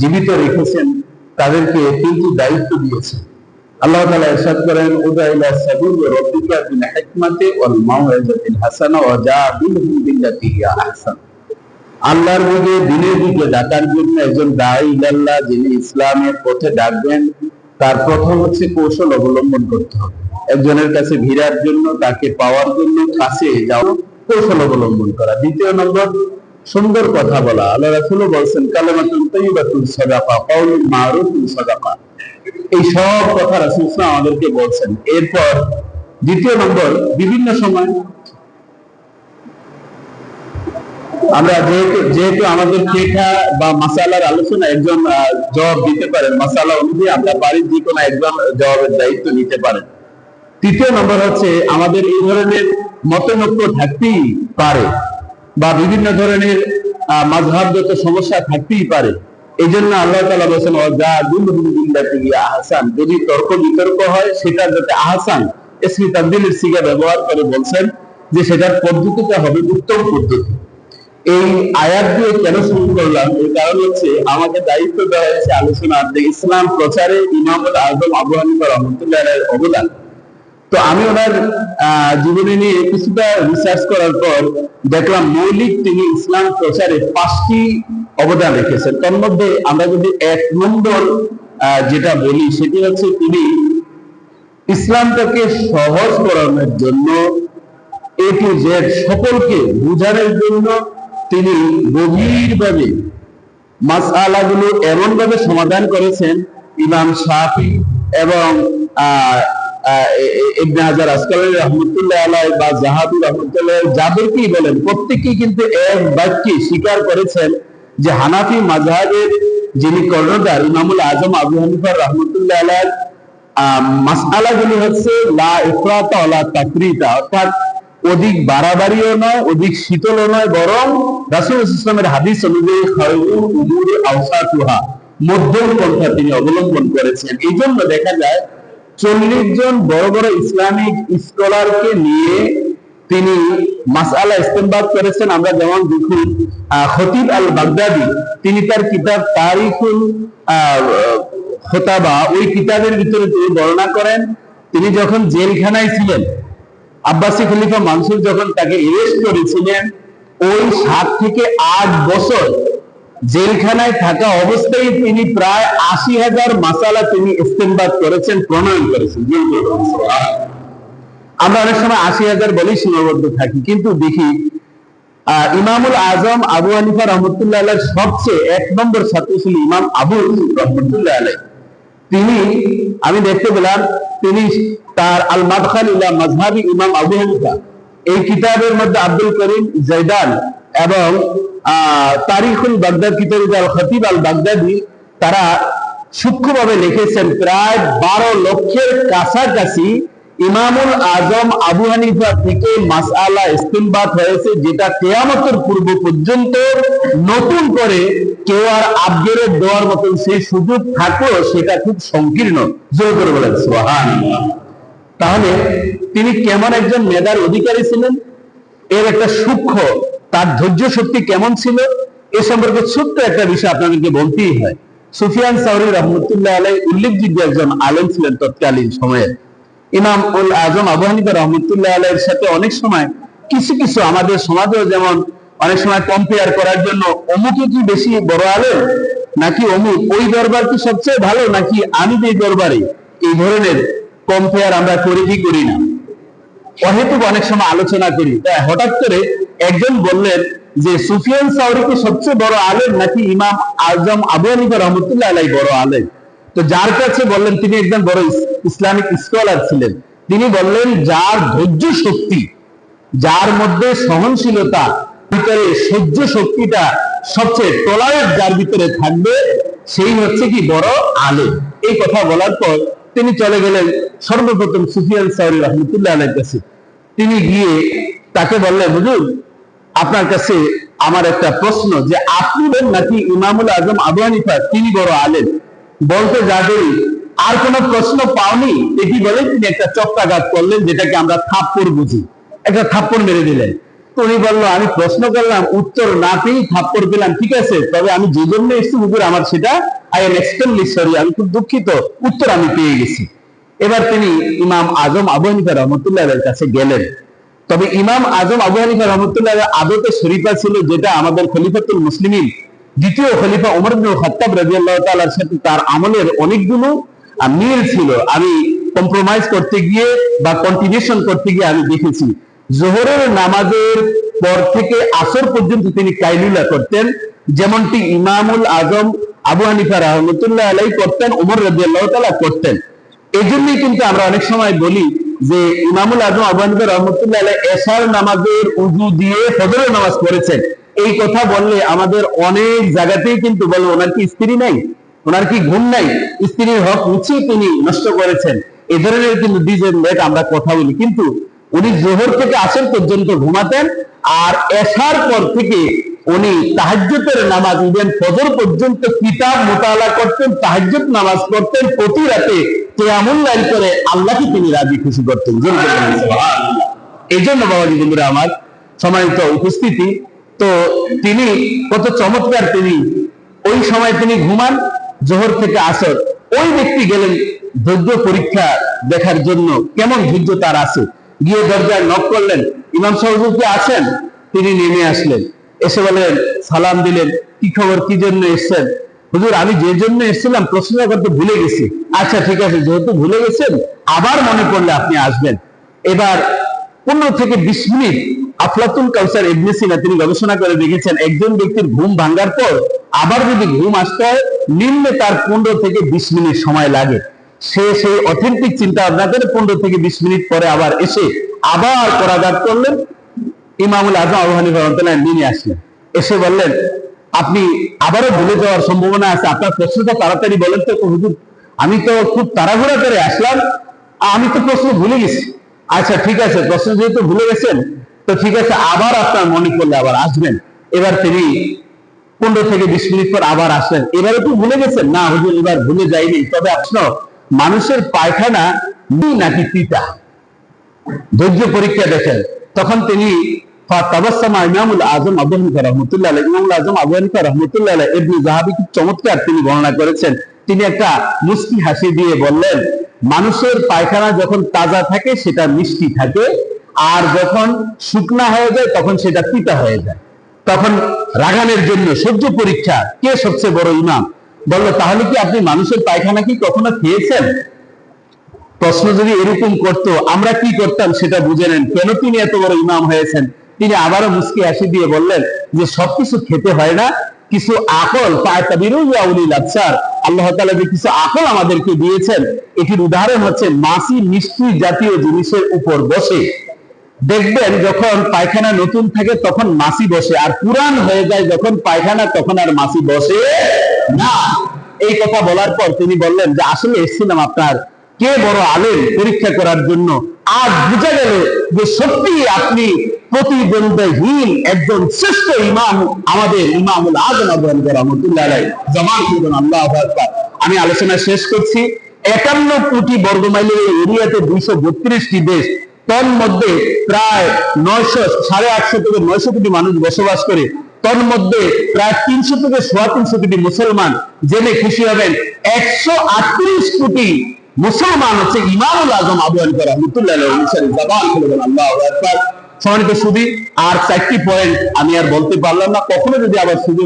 জীবিত রেখেছেন, তাদেরকে তিনটি দায়িত্ব দিয়েছেন। আল্লাহ করেন উদাইলা ওয়াল ওয়া বিল্লাতি হিয়া আহসান। আল্লাহর দিকে দিনের দিকে ডাকার জন্য একজন দায়ী যিনি ইসলামের পথে ডাকবেন, তার প্রথম হচ্ছে কৌশল অবলম্বন করতে হবে। একজনের কাছে ভিড়ার জন্য, তাকে পাওয়ার জন্য কাছে যাওয়া, কৌশল অবলম্বন করা। দ্বিতীয় নম্বর সুন্দর কথা বলা। আল্লাহ রাসূলও বলছেন তাইয়িবাতুন সাদাকা মারুফুন সাদাকা। এই সব কথা রাসূল আমাদেরকে বলছেন। এরপর দ্বিতীয় নম্বর, বিভিন্ন সময় আমরা যেহেতু যেহেতু আমাদের শেখা বা মাসালার আলোচনা একজন জবাব দিতে পারেন। মাসালা অনুযায়ী আমরা বাড়ির যে কোনো একজন জবাবের দায়িত্ব নিতে পারেন। তৃতীয় নম্বর হচ্ছে, আমাদের এই ধরনের মতনৈক্য থাকতেই পারে। বা বিভিন্ন ধরনের মাঝহাবগত সমস্যা থাকতেই পারে। এই জন্য আল্লাহ তালা বলছেন আহসান। যদি তর্ক বিতর্ক হয়, সেটা যাতে আহসান এসমি তাবদিলের সিগা ব্যবহার করে বলছেন যে সেটার পদ্ধতিটা হবে উত্তম পদ্ধতি। এই আয়াত দিয়ে কেন শুরু করলাম? এর কারণ হচ্ছে, আমাকে দায়িত্ব দেওয়া হয়েছে আলোচনা যে ইসলাম প্রচারে ইমামুল আজম আবু হানিফা রহমতুল্লাহ অবদান। তো আমি ওনার জীবনী নিয়ে কিছুটা রিসার্চ করার পর দেখলাম মৌলিক তিনি ইসলাম প্রচারে পাঁচটি অবদান রেখেছেন। তার মধ্যে আমরা যদি এক নম্বর যেটা বলি সেটি হচ্ছে তিনি ইসলামটাকে সহজ করানোর জন্য এ টু জেড সকলকে বুঝানোর জন্য তিনি গভীরভাবে মাসআলাগুলো এমন ভাবে সমাধান করেছেন, ইমাম শাফি এবং যাদেরকেই বলেন, প্রত্যেকেই কিন্তু এক বাক্যে স্বীকার করেছেন যে হানাফি যিনি ইমামুল আজম আবু রহমতুল্লাহ আলাই মাসআলাগুলি হচ্ছে অধিক বাড়াবাড়িও নয়, অধিক শীতলও নয়, বরং রাসূল ইসলামের হাদিস অনুযায়ী মধ্যম পন্থা তিনি অবলম্বন করেছেন। এই জন্য দেখা যায় চল্লিশ জন বড় বড় ইসলামিক স্কলারকে নিয়ে তিনি মাসআলা ইস্তেমবাদ করেছেন। আমরা যেমন দেখি আহ, খতিব আল বাগদাদি তিনি তার কিতাব তারিখুল আহ, খোতাবা ওই কিতাবের ভিতরে তিনি বর্ণনা করেন। তিনি যখন জেলখানায় ছিলেন আব্বাসি খলিফা মানসুর যখন তাকে এরেস্ট করেছিলেন ওই সাত থেকে আট বছর জেলখানায় থাকা অবস্থায় তিনি প্রায় আশি হাজার মাসালা তিনি ইস্তেমবাদ করেছেন, প্রণয়ন করেছেন। আমরা অনেক সময় আশি হাজার বলেই সীমাবদ্ধ থাকি, কিন্তু দেখি ইমামুল আজম আবু হানিফা রহমতুল্লাহ আলাইর সবচেয়ে এক নম্বর ছাত্র ছিল ইমাম আবু রহমতুল্লাহ আলাই তিনি, আমি দেখতে পেলাম, তিনি তার আল মাদখাল ইলা মাজহাবি ইমাম আবু হানিফা। এই কিতাবের মধ্যে আব্দুল করিম জাইদান এবং তারিখুল বাগদাদ কিতাব আল খতিব আল বাগদাদি তারা সূক্ষ্মভাবে লিখেছেন প্রায় বারো লক্ষের কাছাকাছি ইমামুল আজম আবু হানিফা থেকে মাসআলা ইস্তিমবাত হয়েছে, যেটা কেয়ামতের পূর্ব পর্যন্ত নতুন করে কেউ আর আপগ্রেড দেওয়ার মতন সেই সুযোগ থাকলেও সেটা খুব সংকীর্ণ জোর করে বলেন। তাহলে তিনি কেমন একজন মেধার অধিকারী ছিলেন এর একটা সূক্ষ্ম তার ধৈর্য শক্তি কেমন ছিল? এ সম্পর্কে ছোট্ট একটা বিষয় আপনাদেরকে বলতেই হয়। সুফিয়ান সাউরি রহমতুল্লাহ আলাই উল্লেখযোগ্য একজন আলেম ছিলেন তৎকালীন সময়ে ইমাম উল আজম আবু হানিফা রহমতুল্লাহ আলাইয়ের সাথে অনেক সময় কিছু কিছু আমাদের সমাজেও যেমন অনেক সময় কম্পেয়ার করার জন্য অমুকে কি বেশি বড় আলেম? নাকি অমুক ওই দরবার কি সবচেয়ে ভালো? নাকি আমি যে দরবারে এই ধরনের কম্পেয়ার আমরা করি কি করি না? অহেতুক অনেক সময় আলোচনা করি। তাই হঠাৎ করে একজন বললেন যে সুফিয়ান সাউরি কি সবচেয়ে বড় আলেম নাকি ইমাম আজম আবু হানিফা রহমতুল্লাহ আলাই বড় আলেম? তো যার কাছে বললেন, তিনি একজন বড় ইসলামিক স্কলার ছিলেন। তিনি বললেন, যার ধৈর্য শক্তি, যার মধ্যে সহনশীলতা, ভিতরে সহ্য শক্তিটা সবচেয়ে টলারেট যার ভিতরে থাকবে, সেই হচ্ছে কি বড় আলেম। এই কথা বলার পর তিনি চলে গেলেন সর্বপ্রথম সুফিয়ান সাউরি রহমতুল্লাহ আলের কাছে। তিনি গিয়ে তাকে বললেন, হুজুর আপনার কাছে আমার একটা প্রশ্ন যে আপনি নাকি ইমামুল আজম আবু হানিফা, তিনি বড় আলেন বলতে যাদের আর কোনো প্রশ্ন পাওনি? এটি বলে তিনি একটা চক্রাঘাত করলেন যেটাকে আমরা থাপ্পড় বুঝি। একটা থাপ্পড় মেরে দিলেন। তো উনি বলল, আমি প্রশ্ন করলাম, উত্তর না পেয়েই থাপ্পড় দিলাম, ঠিক আছে, তবে আমি যে জন্য এসেছি হুজুর, আমার সেটা আই এম এক্সট্রিমলি সরি আমি খুব দুঃখিত, উত্তর আমি পেয়ে গেছি। এবার তিনি ইমাম আজম আবু হানিফা রহমতুল্লাহ কাছে গেলেন। তবে ইমাম আজম আবু হানিফা রহমতুল্লাহ আদতে শরীফা ছিল যেটা আমাদের খলিফাতুল মুসলিমিন, দ্বিতীয় খলিফা ইবনুল খাত্তাব রাদিয়াল্লাহু তাআলার সাথে তার আমলের অনেকগুলো মিল ছিল। আমি কম্প্রোমাইজ করতে গিয়ে বা কন্টিনিউশন করতে গিয়ে আমি দেখেছি। জোহরের নামাজের পর থেকে আসর পর্যন্ত তিনি কাইলুলা করতেন। যেমনটি ইমামুল আজম আবু হানিফা রহমতুল্লাহ আলাই করতেন ওমর রাদিয়াল্লাহু তাআলা করতেন। এই জন্যই কিন্তু আমরা অনেক সময় বলি যে ইমামুল আজম আবু রহমতুল্লাহ এশার নামাজের উজু দিয়ে ফজরের নামাজ পড়েছেন। এই কথা বললে আমাদের অনেক জায়গাতেই কিন্তু বলে ওনার কি স্ত্রী নাই? ওনার কি ঘুম নাই? স্ত্রীর হক মুছিয়ে তিনি নষ্ট করেছেন। এ ধরনের কিন্তু ডিজেল লেট আমরা কথা বলি। কিন্তু উনি জোহর থেকে আসর পর্যন্ত ঘুমাতেন আর এশার পর থেকে উনি তাহাজ্জুদের নামাজ ইভেন ফজর পর্যন্ত কিতাব মোতালা করতেন, তাহাজ্জুদ নামাজ পড়তেন প্রতি রাতে কেয়ামুল লাইল করে আল্লাহকে তিনি রাজি খুশি করতেন। এই জন্য বাবাজি বন্ধুরা আমার সম্মানিত উপস্থিতি, তো তিনি কত চমৎকার তিনি, ওই সময় তিনি ঘুমান, জোহর থেকে আসর, ওই ব্যক্তি গেলেন ধৈর্য পরীক্ষা দেখার জন্য, কেমন ধৈর্য তার আছে? গিয়ে দরজায় নক করলেন, ইমাম সাহেব কি আছেন? তিনি নেমে আসলেন। এসে বলেন, সালাম দিলেন, কি খবর, কি জন্য এসেছেন? হুজুর, আমি যে জন্য এসেছিলাম প্রশ্ন করতে ভুলে গেছি। আচ্ছা ঠিক আছে, যেহেতু ভুলে গেছেন, আবার মনে পড়লে আপনি আসবেন। এবার পনেরো থেকে বিশ মিনিট আফলাতুল কাউসার ইবনে সিনা তিনি গবেষণা করে দেখেছেন, একজন ব্যক্তির ঘুম ভাঙ্গার পর আবার যদি ঘুম আসতে হয়, নিম্নে তার পনেরো থেকে বিশ মিনিট সময় লাগে। সে সেই অথেন্টিক চিন্তা ভাবনা করে পনেরো থেকে বিশ মিনিট পরে আবার এসে আবার করাঘাত করলেন ইমামুল আজম আবু হানিফা রহমতুল্লাহ নিয়ে আসলেন এসে বললেন, আপনি আবারও ভুলে যাওয়ার সম্ভাবনা আছে। আপনার প্রশ্নটা তাড়াতাড়ি বলেন তো হুজুর, আমি তো খুব তাড়াহুড়া করে আসলাম। আমি তো প্রশ্ন ভুলে গেছি। আচ্ছা ঠিক আছে, প্রশ্ন যেহেতু ভুলে গেছেন, তো ঠিক আছে, আবার আপনার মনে করলে আবার আসবেন। এবার তিনি পনেরো থেকে বিশ মিনিট পর আবার আসলেন। এবারে তো ভুলে গেছেন? না, হুজুর, এবার ভুলে যাইনি। তবে আপনার মানুষের পায়খানা নাকি পিতা? ধৈর্য পরীক্ষা দেখেন। তখন তিনি ইমামুল আজম আবু হানিফা ইমামুল আজম আবু হানিফা ইবনে খুব চমৎকার তিনি বর্ণনা করেছেন। তিনি একটা হাসি দিয়ে বললেন, মানুষের পায়খানা যখন তাজা থাকে সেটা মিষ্টি থাকে, আর যখন শুকনা হয়ে যায় তখন সেটা তিতা হয়ে যায়। তখন রাগানের জন্য সহ্য পরীক্ষা কে সবচেয়ে বড় ইমাম? বলল, তাহলে কি আপনি মানুষের পায়খানা কি কখনো খেয়েছেন? প্রশ্ন যদি এরকম করতো, আমরা কি করতাম সেটা বুঝে নেন। কেন তিনি এত বড় ইমাম হয়েছেন? তিনি আবারও মুসকি হাসি দিয়ে বললেন যে, সবকিছু খেতে হয় না, কিছু আকল আল্লাহ তাআলা যে কিছু আকল আমাদেরকে দিয়েছেন, এটির উদাহরণ হচ্ছে মাছি মিষ্টি জাতীয় জিনিসের উপর বসে। দেখবেন যখন পায়খানা নতুন থাকে, তখন মাসি বসে, আর পুরান হয়ে যায় যখন পায়খানা, তখন আর মাসি বসে না। এই কথা বলার পর তিনি বললেন যে, আসলে এসেছিলাম আপনার কে বড় আলেম পরীক্ষা করার জন্য? আজ বুঝা গেল যে সত্যি আপনি প্রতিদ্বন্দ্বহীন একজন শ্রেষ্ঠ ইমাম আমাদের ইমামুল আজম আবু হানিফা রহমতুল্লাহ জামান করবেন আল্লাহ আমি আলোচনা শেষ করছি। একান্ন কোটি বর্গ মাইলের এই এরিয়াতে দুইশো বত্রিশটি দেশ, তন্মধ্যে প্রায় নয়শো, সাড়ে আটশো থেকে নয়শো কোটি মানুষ বসবাস করে। তন্মধ্যে প্রায় তিনশো থেকে সোয়া তিনশো কোটি মুসলমান। জেনে খুশি হবেন, একশো আটত্রিশ কোটি মুসলমান হচ্ছে ইমামুল আজম আবু হানিফা রহমতুল্লাহ জবান সুদী আর চারটি পয়েন্ট আমি আর বলতে পারলাম না, কখনো যদি আবার সুযোগ